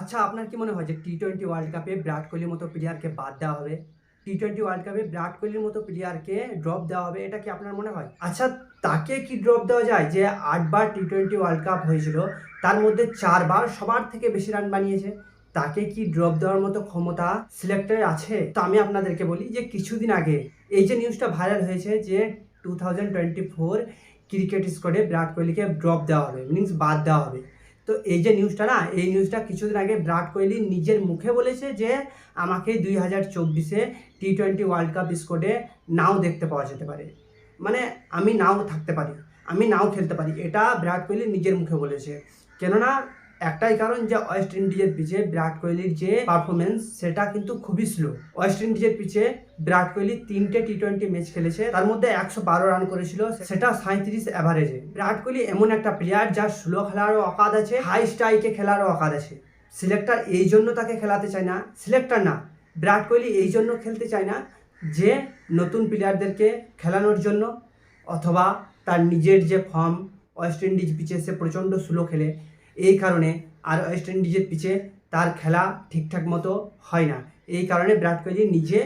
আচ্ছা আপনার কি মনে হয় যে টি টোয়েন্টি ওয়ার্ল্ড কাপে বিরাট কোহলির মতো প্লেয়ারকে বাদ দেওয়া হবে? টি টোয়েন্টি ওয়ার্ল্ড কাপে বিরাট কোহলির মতো প্লেয়ারকে ড্রপ দেওয়া হবে, এটা কি আপনার মনে হয়? আচ্ছা তাকে কি ড্রপ দেওয়া যায়? যে আটবার টি টোয়েন্টি ওয়ার্ল্ড কাপ হয়েছিল, তার মধ্যে চারবার সবার থেকে বেশি রান বানিয়েছে, তাকে কি ড্রপ দেওয়ার মতো ক্ষমতা সিলেক্টরের আছে? তো আমি আপনাদেরকে বলি যে কিছুদিন আগে এই যে নিউজটা ভাইরাল হয়েছে যে two thousand twenty four cricket স্কোয়াডে বিরাট কোহলিকে ড্রপ দেওয়া হবে মিনস বাদ দেওয়া হবে। তো এই যে নিউজটা না, এই নিউজটা কিছুদিন আগে বিরাট কোহলি নিজের মুখে বলেছে যে, আমাকে দুই হাজার চব্বিশে টি টোয়েন্টি ওয়ার্ল্ড কাপ স্কোয়াডে নাও দেখতে পাওয়া যেতে পারে। মানে আমি নাও থাকতে পারি, আমি নাও খেলতে পারি, এটা বিরাট কোহলি নিজের মুখে বলেছে। কেননা একটাই কারণ যে ওয়েস্ট ইন্ডিজের পিছে বিরাট কোহলির যে পারফরমেন্স সেটা কিন্তু খুবই স্লো ওয়েস্ট ইন্ডিজের পিছে বিরাট কোহলি তিনটে টি টোয়েন্টি ম্যাচ খেলেছে, তার মধ্যে একশো বারো রান করেছিল, সেটা সাঁত্রিশ অ্যাভারেজে বিরাট কোহলি এমন একটা প্লেয়ার যার স্লো খেলারও অকাদ আছে হাই স্ট্রাইকে খেলারও অকাদ আছে। সিলেক্টর এই জন্য তাকে খেলাতে চায় না সিলেক্টর না। বিরাট কোহলি এই জন্য খেলতে চায় না যে নতুন প্লেয়ারদেরকে খেলানোর জন্য, অথবা তার নিজের যে ফর্ম ওয়েস্ট ইন্ডিজ পিচে সে প্রচণ্ড স্লো খেলে। এই কারণে আর ওয়েস্ট ইন্ডিজের পিছে তার খেলা ঠিকঠাক মতো হয় না। এই কারণে বিরাট কোহলি নিজে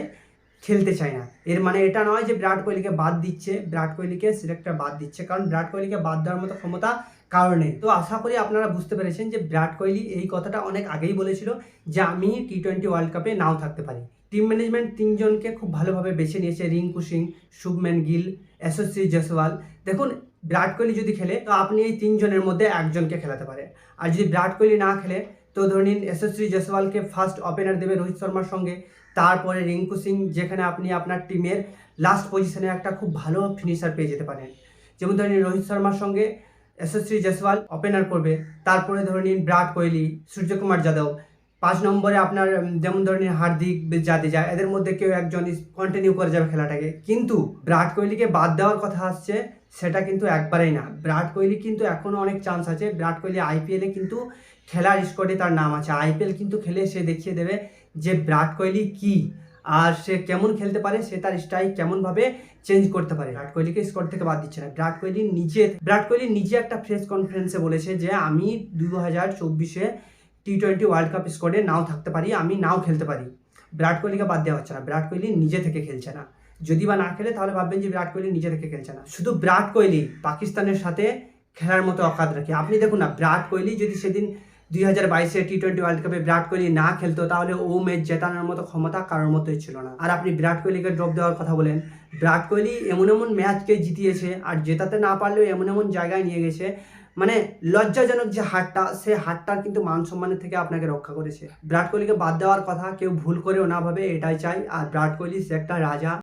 খেলতে চায় না। এর মানে এটা নয় যে বিরাট কোহলিকে বাদ দিচ্ছে। বিরাট কোহলিকে সিলেক্টর বাদ দিচ্ছে। কারণ বিরাট কোহলিকে বাদ দেওয়ার মতো ক্ষমতা কারণে। তো আশা করি আপনারা বুঝতে পেরেছেন যে বিরাট কোহলি এই কথাটা অনেক আগেই বলেছিল যে আমি টি টোয়েন্টি ওয়ার্ল্ড কাপে নাও থাকতে পারি। টিম ম্যানেজমেন্ট তিনজনকে খুব ভালোভাবে বেছে নিয়েছে রিঙ্কু সিং শুভম্যান গিল, এসএসসি জয়সওয়াল। দেখুন, বিরাট কোহলি যদি খেলে, তো আপনি এই তিনজনের মধ্যে একজনকে খেলাতে পারেন আর যদি বিরাট কোহলি না খেলে, তো ধরে নিন এসএসসি জয়সওয়ালকে ফার্স্ট ওপেনার দেবে রোহিত শর্মার সঙ্গে। তারপরে রিঙ্কু সিং, যেখানে আপনি আপনার টিমের লাস্ট পজিশনে একটা খুব ভালো ফিনিশার পেয়ে যেতে পারেন। যেমন ধরে নিন রোহিত শর্মার সঙ্গে এসএসসি জয়সওয়াল ওপেনার করবে। তারপরে ধরে নিন বিরাট কোহলি, সূর্যকুমার যাদব। পাঁচ নম্বরে আপনার যেমন ধরে নিন হার্দিক জাদেজা, এদের মধ্যে কেউ একজন কন্টিনিউ করে যাবে খেলাটাকে। কিন্তু বিরাট কোহলিকে বাদ দেওয়ার কথা আসছে, সেটা কিন্তু একবারেই না। বিরাট কোহলি কিন্তু এখনও অনেক চান্স আছে। বিরাট কোহলি আইপিএলে কিন্তু খেলার স্কোয়াডে তার নাম আছে। আইপিএল কিন্তু খেলে সে দেখিয়ে দেবে যে বিরাট কোহলি কি আর সে কেমন খেলতে পারে সে তার স্টাইল কেমনভাবে চেঞ্জ করতে পারে। বিরাট কোহলিকে স্কোয়াড থেকে বাদ দিচ্ছে না। বিরাট কোহলি নিজে বিরাট কোহলি নিজে একটা প্রেস কনফারেন্সে বলেছে যে আমি দু হাজার চব্বিশে টি টোয়েন্টি ওয়ার্ল্ড কাপ স্কোয়াডে নাও থাকতে পারি আমি নাও খেলতে পারি। বিরাট কোহলিকে বাদ দেওয়া হচ্ছে না। বিরাট কোহলি নিজে থেকে খেলছে না। যদি বা না খেলে তাহলে ভাববেন যে বিরাট কোহলি নিজে থেকে খেলছে না। শুধু বিরাট কোহলি পাকিস্তানের সাথে খেলার মতো অকাত রাখে। আপনি দেখুন না বিরাট কোহলি যদি সেদিন দুই হাজার বাইশে টি টোয়েন্টি ওয়ার্ল্ড কাপে বিরাট কোহলি না খেলতো, তাহলে ও ম্যাচ জেতানোর মতো ক্ষমতা কারোর মতোই ছিল না। আর আপনি বিরাট কোহলিকে ড্রপ দেওয়ার কথা বলেন, বিরাট কোহলি এমন এমন ম্যাচকে জিতিয়েছে, আর জেতাতে না পারলেও এমন এমন জায়গায় নিয়ে গেছে মানে লজ্জাজনক যে হারটা, সে হারটা কিন্তু মান সম্মানের থেকে আপনাকে রক্ষা করেছে। বিরাট কোহলিকে বাদ দেওয়ার কথা কেউ ভুল করেও না ভাবে, এটাই চাই। আর বিরাট কোহলি সে একটা রাজা